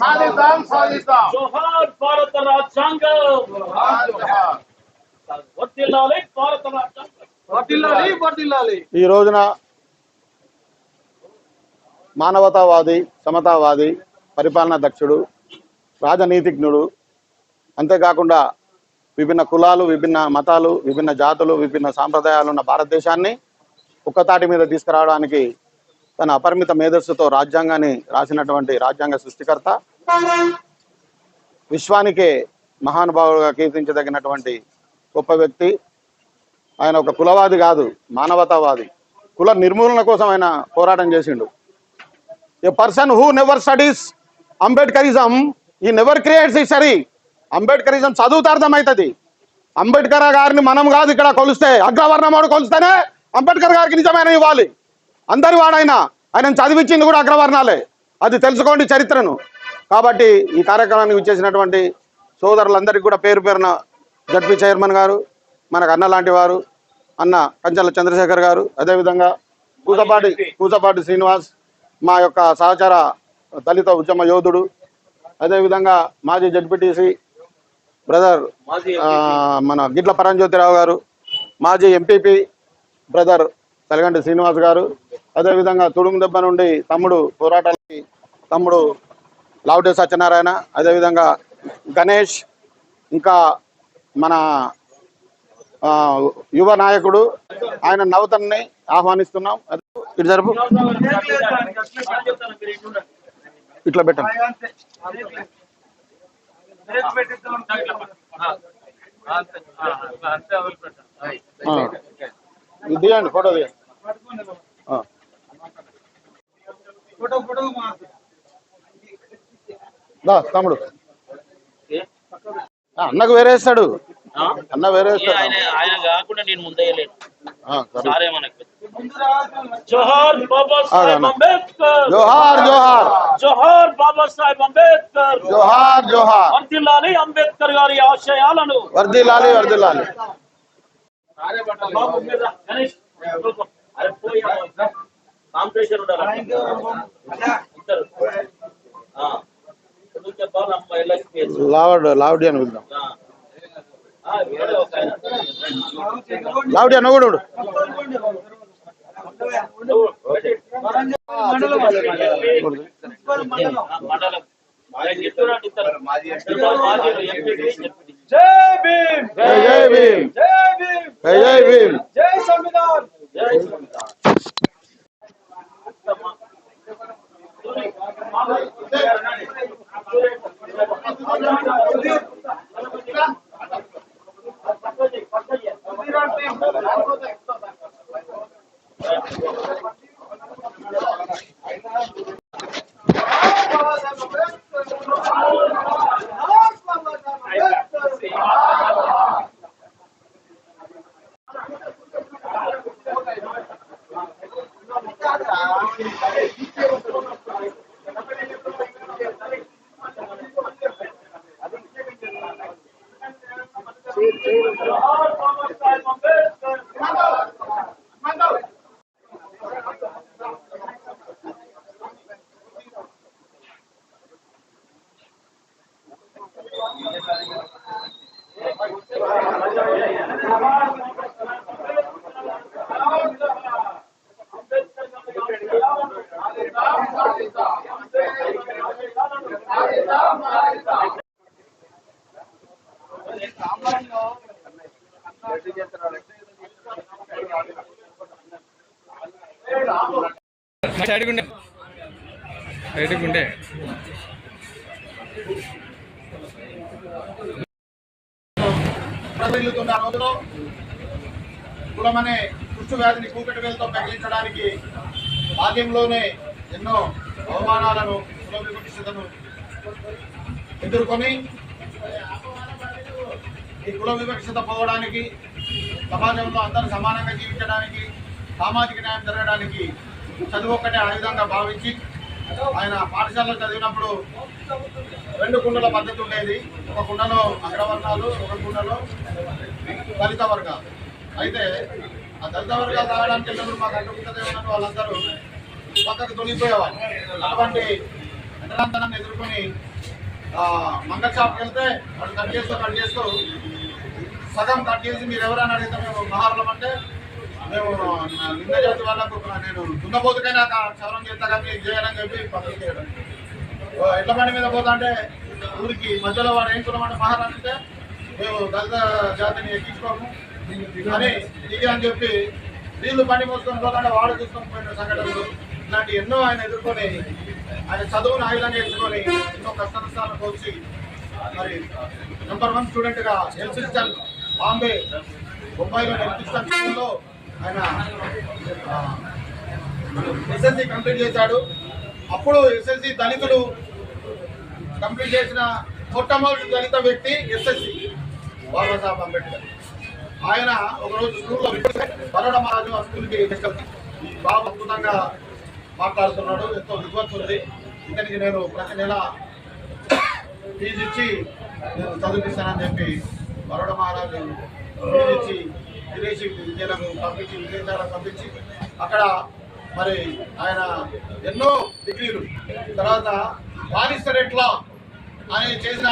సాధిద్దాం సాధిద్దాం. జోహార్ భారత రాజ్యాంగం. వర్తిల్లాలి భారత ఈ రోజున మానవతావాది సమతావాది పరిపాలనా దక్షుడు రాజనీతిజ్ఞుడు అంతేకాకుండా విభిన్న కులాలు విభిన్న మతాలు విభిన్న జాతులు విభిన్న సాంప్రదాయాలు ఉన్న భారతదేశాన్ని ఒక్కతాటి మీద తీసుకురావడానికి తన అపరిమిత మేధస్సుతో రాజ్యాంగాన్ని రాసినటువంటి రాజ్యాంగ సృష్టికర్త విశ్వానికే మహానుభావుడుగా కీర్తించదగినటువంటి గొప్ప వ్యక్తి. ఆయన ఒక కులవాది కాదు మానవతావాది. కుల నిర్మూలన కోసం ఆయన పోరాటం చేసిండు. A person who never studies Ambedkarism he never creates ఈ సరీ అంబేద్కరిజం చదువుతే అర్థమవుతుంది. అంబేద్కర్ గారిని మనం కాదు ఇక్కడ కొలిస్తే అగ్రవర్ణమాడు కొలిస్తేనే అంబేద్కర్ గారికి నిజమైన ఇవ్వాలి అందరి వాడైనా ఆయన చదివించింది కూడా అగ్రవర్ణాలే. అది తెలుసుకోండి చరిత్రను. కాబట్టి ఈ కార్యక్రమానికి ఇచ్చేసినటువంటి సోదరులందరికీ కూడా పేరు పేరున జడ్పీ చైర్మన్ గారు మనకు అన్న లాంటి వారు అన్న కంచల చంద్రశేఖర్ గారు అదేవిధంగా కూసపాటి కూసపాటి శ్రీనివాస్ మా యొక్క సహచార దళిత ఉద్యమ యోధుడు అదేవిధంగా మాజీ జడ్పీటీసీ బ్రదర్ మన గిడ్ల పరంజ్యోతిరావు గారు మాజీ ఎంపీపీ బ్రదర్ తలగంటి శ్రీనివాస్ గారు అదేవిధంగా తుడుము దెబ్బ నుండి తమ్ముడు పోరాటాలకి తమ్ముడు లావుటే సత్యనారాయణ అదేవిధంగా గణేష్ ఇంకా మన యువ నాయకుడు ఆయన నవతన్ని ఆహ్వానిస్తున్నాం ఇటు జరుపు ఇట్లా పెట్టండి ఆ. ఇది తీయండి ఫోటో తీయండి ఆ. ఫోటో ఫోటో దా తమ్ముడు. అన్నకు వేరేస్తాడు. అన్న వేరేస్తాడు. ఆయన ఆయన కాకుండా నేను ముందేయలేను. ఆ, సరే. సారే మనకు. జోహార్ బాబా సాహెబ్. అంబేద్కర్. జోహార్ జోహార్. జోహార్ బాబా సాహెబ్ అంబేద్కర్. జోహార్ జోహార్. వర్తిల్లాలి అంబేద్కర్ గారి ఆశయాలను. వర్దిల్లాలి వర్దిల్లాలి. లావడ్ లావుడి అని పిలుద్దాం. ఆ. ఆ, వేరే ఒక ఆయన. లావుడి అన్న కూడా మండలం. జై భీమ్ జై జై భీమ్. జై భీమ్ జై జై భీమ్ జై సంవిధాన్ జై సంవిధాన్. సైడ్గుండే సైడ్గుండే ప్రజలుతున్న రోజులో కులమనే కుష్టు వ్యాధిని కూకటి వేలతో తగిలించడానికి బాల్యంలోనే ఎన్నో అవమానాలను కుల ఎదుర్కొని ఈ కుల వివక్షత పోవడానికి సమాజంలో అందరూ సమానంగా జీవించడానికి సామాజిక న్యాయం జరగడానికి చదువు ఒక్కటే ఆయుధంగా భావించి ఆయన పాఠశాలలో చదివినప్పుడు రెండు కుండల పద్ధతి ఉండేది. ఒక కుండలో అగ్రవర్ణాలు ఒక కుండలో దళిత వర్గాలు. అయితే ఆ దళిత వర్గాలు తాగడానికి వెళ్ళినప్పుడు మాకు అడ్డుకుంటుంది ఉన్నట్టు వాళ్ళందరూ పక్కకు తొలిగిపోయేవాళ్ళు. అటువంటి ఎంతలంతనాన్ని ఎదుర్కొని ఆ, మంగళ షాప్కి వెళ్తే వాడు కట్ చేస్తూ కట్ చేస్తూ సగం కట్ చేసి మీరు ఎవరైనా అడిగితే మేము మహాబలం అంటే మేము నా నింద జాతి వాళ్ళకు నేను దున్నపోతుకైనా క్షవరం చేస్తా కానీ చేయాలని చెప్పి పదవి చేయడం ఓ ఎడ్ల బండి మీద పోతా అంటే ఊరికి మధ్యలో వాడు ఏం కులమంటే మహారాణి అంటే మేము దళిత జాతిని ఎక్కించుకోము. అని ఇది అని చెప్పి వీళ్ళు బండి మోసుకొని పోతాంటే వాడు చూసుకొని పోయిన సంఘటనలు. ఇలాంటి ఎన్నో ఆయన ఎదుర్కొని ఆయన చదువును ఆయుధంగా నేర్చుకొని ఎన్నో కష్ట నష్టాలకు వచ్చి మరి నెంబర్ వన్ స్టూడెంట్గా ఎల్సిస్టన్ బాంబే బొంబాయిలో ఎల్సిస్టన్ స్కూల్లో ఆయన ఎస్ఎస్సి కంప్లీట్ చేశాడు. అప్పుడు ఎస్ఎస్సి దళితులు కంప్లీట్ చేసిన మొట్టమొదటి దళిత వ్యక్తి ఎస్ఎస్సి బాబాసాహెబ్ అంబేద్కర్. ఆయన ఒకరోజు స్కూల్లో బరోడా మహారాజు ఆ స్కూల్కి తీసుకెళ్తాడు బాబు అద్భుతంగా మాట్లాడుతున్నాడు. ఎంతో విద్వత్ ఉంది. ఇతనికి నేను ప్రతి నెల ఫీజు ఇచ్చి నేను చదివిస్తానని చెప్పి బరోడ మహారాజు ఫీజు ఇచ్చి విదేశీ విద్యలకు పంపించి విదేశాలకు పంపించి అక్కడ మరి ఆయన ఎన్నో డిగ్రీలు. తర్వాత బానిస్టర్ ఎట్లా ఆయన చేసిన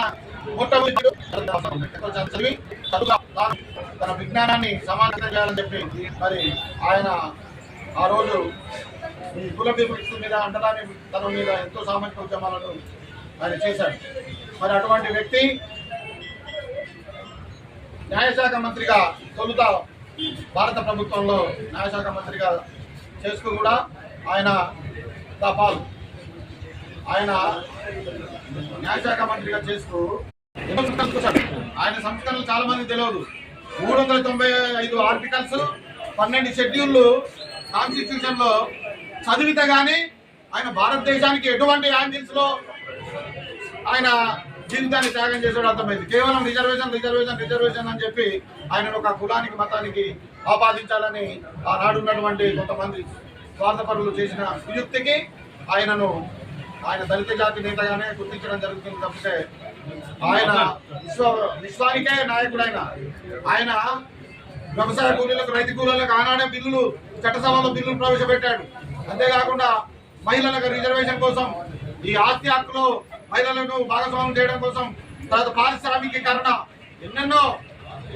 మొట్టమొదటి చదివి తన విజ్ఞానాన్ని సమానంగా చేయాలని చెప్పి మరి ఆయన ఆ రోజు ఈ కుల విభక్తి మీద అంటరాని తనం మీద ఎంతో సామాజిక ఉద్యమాలను ఆయన చేశాడు మరి అటువంటి వ్యక్తి న్యాయశాఖ మంత్రిగా తొలుత భారత ప్రభుత్వంలో న్యాయశాఖ మంత్రిగా చేసుకు కూడా ఆయన తపాల్. ఆయన న్యాయశాఖ మంత్రిగా చేస్తూ ఎన్నో సంస్కరణలు చూశాడు ఆయన సంస్కరణలు చాలా మంది తెలియదు. మూడు వందల తొంభై ఐదు ఆర్టికల్స్ పన్నెండు షెడ్యూళ్ళు కాన్స్టిట్యూషన్లో చదివితే కానీ ఆయన భారతదేశానికి ఎటువంటి యాంగిల్స్లో ఆయన జీవితాన్ని త్యాగం చేసాడు అర్థమైంది. కేవలం రిజర్వేషన్ రిజర్వేషన్ రిజర్వేషన్ అని చెప్పి ఆయన ఒక కులానికి మతానికి ఆపాదించాలని ఆనాడు ఉన్నటువంటి కొంతమంది స్వార్థపరులు చేసిన వియుక్తికి ఆయనను ఆయన దళిత జాతి నేతగానే గుర్తించడం జరుగుతుంది తప్పితే ఆయన విశ్వ విశ్వానికే నాయకుడైన ఆయన ఆయన వ్యవసాయ కూలీలకు రైతు కూలీలకు ఆనాడే బిల్లులు చట్టసభలో బిల్లులు ప్రవేశపెట్టాడు. అంతేకాకుండా మహిళలకు రిజర్వేషన్ కోసం ఈ ఆస్తి హక్కులో మహిళలను భాగస్వామ్యం చేయడం కోసం తర్వాత పారిశ్రామికీకరణ ఎన్నెన్నో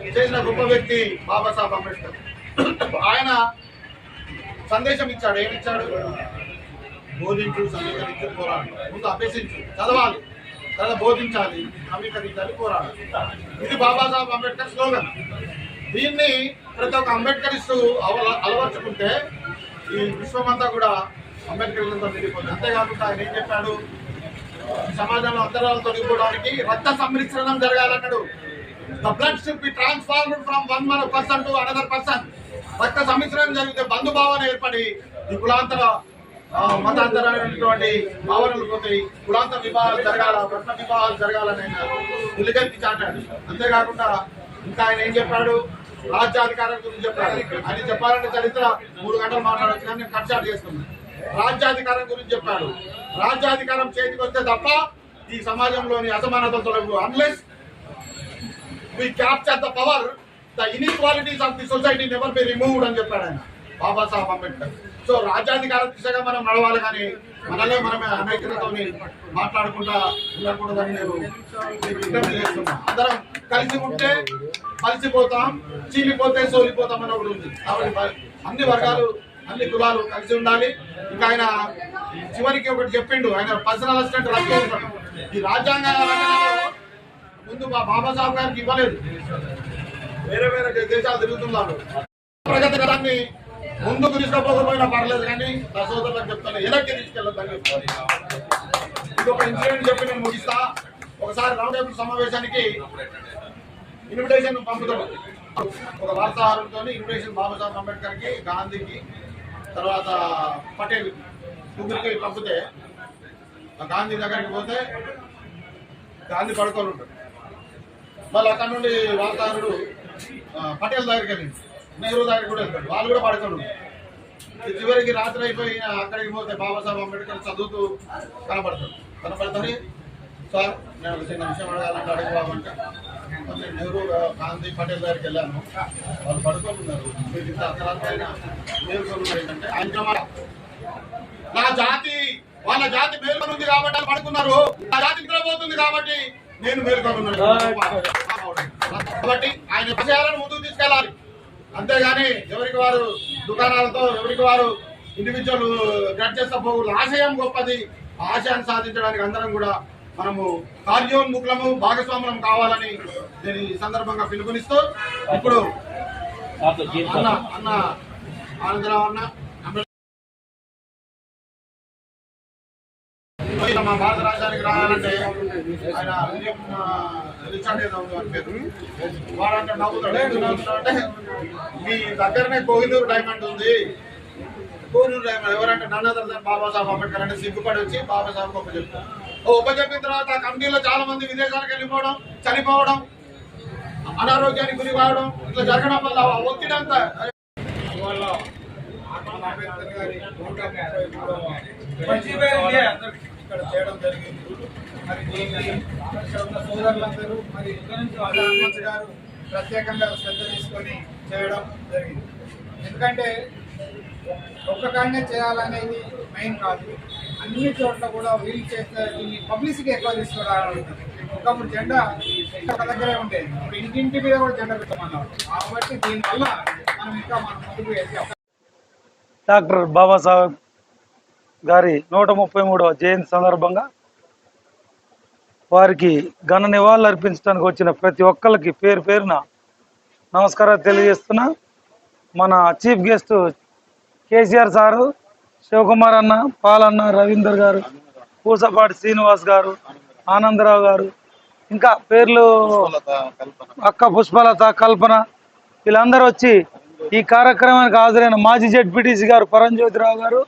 చేసిన గొప్ప వ్యక్తి బాబాసాహెబ్ అంబేద్కర్. ఆయన సందేశం ఇచ్చాడు ఏమిచ్చాడు బోధించు సమీకరించు పోరాడు. ముందు అభ్యసించు చదవాలి. తర్వాత బోధించాలి సమీకరించాలి పోరాడు. ఇది బాబాసాహెబ్ అంబేద్కర్ స్లోగన్. దీన్ని ప్రతి ఒక్క అంబేద్కరిస్టు అవ- అలవర్చుకుంటే ఈ విశ్వమంతా కూడా అంబేద్కర్లతో నిండిపోతుంది అంతేకాకుండా ఆయన ఏం చెప్పాడు? సమాజంలో అంతరాలు తొలగిపోవడానికి రక్త సంమిశ్రణం జరగాలన్నాడు. The blood should be transformed from one మన పర్సన్ టు అనదర్ పర్సన్ రక్త సమ్మిశ్రణం జరిగితే బంధుభావన ఏర్పడి ఈ కులాంతర మతాంతరమైనటువంటి భావనలు పోతాయి కులాంతర వివాహాలు జరగాల పట్న వివాహాలు జరగాలని ఆయన ఉల్లిగెత్తి చాటాడు. అంతేకాకుండా ఇంకా ఆయన ఏం చెప్పాడు? రాజ్యాధికారం గురించి చెప్పాడు అని చెప్పాలంటే చరిత్ర మూడు గంటలు మాట్లాడచ్చు కానీ నేను కట్ చేస్తున్నాను రాజ్యాధికారం గురించి చెప్పాడు రాజ్యాధికారం చేతికి వస్తే తప్ప ఈ సమాజంలోని అసమానతలు తొలగు unless we capture the power the inequalities of the society never be removed అని చెప్పాడు ఆయన. బాబాసాహెబ్ అంబేద్కర్. సో రాజ్యాధికార దిశగా మనం నడవాలి కానీ మనలే మనమే అనేకతో మాట్లాడుకుంటా ఉండకూడదని నేను విజ్ఞప్తి చేస్తున్నా. అందరం కలిసి ఉంటే కలిసిపోతాం చీలిపోతే సోలిపోతాం అని ఒకటి ఉంది. కాబట్టి అన్ని వర్గాలు అన్ని కులాలు కలిసి ఉండాలి. ఇంకా ఆయన చివరికి ఒకటి చెప్పిండు ఆయన పర్సనల్ అసిస్టెంట్ రద్దు ఉంటాడు ఈ రాజ్యాంగ ముందు మా బాబాసాహెబ్ గారికి ఇవ్వలేదు. వేరే వేరే దేశాలు తిరుగుతున్నారు. ప్రగతి ముందుకు తీసుకుపోకపోయినా పర్లేదు కానీ నా సోదరులకు చెప్తాను. వెనక్కి తీసుకెళ్ళొద్దని చెప్తాను ఇది ఒక ఇన్సిడెంట్ చెప్పి నేను ముగిస్తా. ఒకసారి రౌండ్ టేబుల్ సమావేశానికి ఇన్విటేషన్ పంపుతాం. ఒక వార్తాహారంతో ఇన్విటేషన్ బాబాసాహెబ్ అంబేద్కర్కి గాంధీకి తర్వాత పటేల్ ముగ్గురికి పంపితే ఆ గాంధీ దగ్గరికి పోతే గాంధీ పడుకొని ఉంటాడు మళ్ళీ అక్కడ నుండి వార్తాహరుడు పటేల్ దగ్గరికి వెళ్ళింది నెహ్రూ దగ్గరికి కూడా వెళ్తాడు వాళ్ళు కూడా ఈ చివరికి రాత్రి అయిపోయి అక్కడికి పోతే బాబాసాహెబ్ అంబేద్కర్ చదువుతూ కనపడతాడు. కనపడతాడు. సార్ నేను చిన్న విషయం అడగాలంటే అడగబామంటే నేను నెహ్రూ గాంధీ పటేల్ దగ్గరికి వెళ్ళాను. వాళ్ళు పడుకొని ఉన్నారు మీరు ఇంత ఉన్నారు ఏంటంటే ఆయన నా జాతి వాళ్ళ జాతి మేల్కొని ఉంది కాబట్టి వాళ్ళు పడుకున్నారు. ఆ జాతి నిద్రపోతుంది కాబట్టి నేను మేల్కొని ఉన్నాను కాబట్టి ఆయన విషయాలను ముందుకు తీసుకెళ్ళాలి. అంతేగాని ఎవరికి వారు దుకాణాలతో ఎవరికి వారు ఇండివిజువల్ గట్ చేస్తా పోకూడదు. ఆశయం గొప్పది. ఆశయాన్ని సాధించడానికి అందరం కూడా మనము కార్యోన్ముఖులము భాగస్వాములం కావాలని నేను ఈ సందర్భంగా పిలుపునిస్తూ ఇప్పుడు అన్న అన్న ఆనందరావు అన్న మా భారత రాష్ట్రానికి రావాలంటే ఆయన వాడంటే నవ్వుతాడు. మీ దగ్గరనే కోహినూరు డైమండ్ ఉంది. కోహినూరు డైమండ్ ఎవరంటే నన్ను అదర్ బాబాసాహెబ్ అంబేద్కర్ అంటే సిగ్గుపడి వచ్చి బాబాసాహెబ్ ఉప చెప్తారు ఉప చెప్పిన తర్వాత ఆ కమిటీలో చాలా మంది విదేశాలకు వెళ్ళిపోవడం చనిపోవడం అనారోగ్యానికి గురి కావడం ఇట్లా జరగడం వల్ల ఆ ఒత్తిడి అంతా ఇక్కడ చేయడం జరిగింది. మరి దీన్ని ఉన్న సోదరులందరూ మరి హనుమంత్ గారు ప్రత్యేకంగా శ్రద్ధ తీసుకొని చేయడం జరిగింది. ఎందుకంటే ఒక్క కాడనే చేయాలనేది మెయిన్ కాదు. అన్ని చోట్ల కూడా వీలు చేస్తే దీన్ని పబ్లిసిటీ ఎక్కువ తీసుకురావాలి. ఒకప్పుడు జెండా ఒక దగ్గరే ఉండేది ఇప్పుడు ఇంటింటి మీద కూడా జెండా పెట్టమన్నారు కాబట్టి దీనివల్ల మనం ఇంకా మనం ముందుకు డాక్టర్ బాబాసాహెబ్ గారి నూట ముప్పై మూడవ జయంతి సందర్భంగా వారికి ఘన నివాళులు అర్పించడానికి వచ్చిన ప్రతి ఒక్కరికి పేరు పేరున నమస్కారాలు తెలియజేస్తున్నా. మన chief guest KCR sir Shivakumar అన్న పాలన్న రవీందర్ గారు పూసపాటి శ్రీనివాస్ గారు ఆనందరావు గారు ఇంకా పేర్లు అక్క పుష్పలత కల్పన వీళ్ళందరూ వచ్చి ఈ కార్యక్రమానికి హాజరైన మాజీ జడ్పీటీసీ గారు పరంజ్యోతిరావు గారు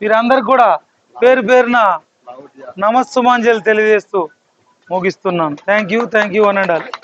వీరందరూ కూడా పేరు పేరున నమస్సుమాంజలి తెలియజేస్తూ ముగిస్తున్నాను. థ్యాంక్ యూ థ్యాంక్ యూ అని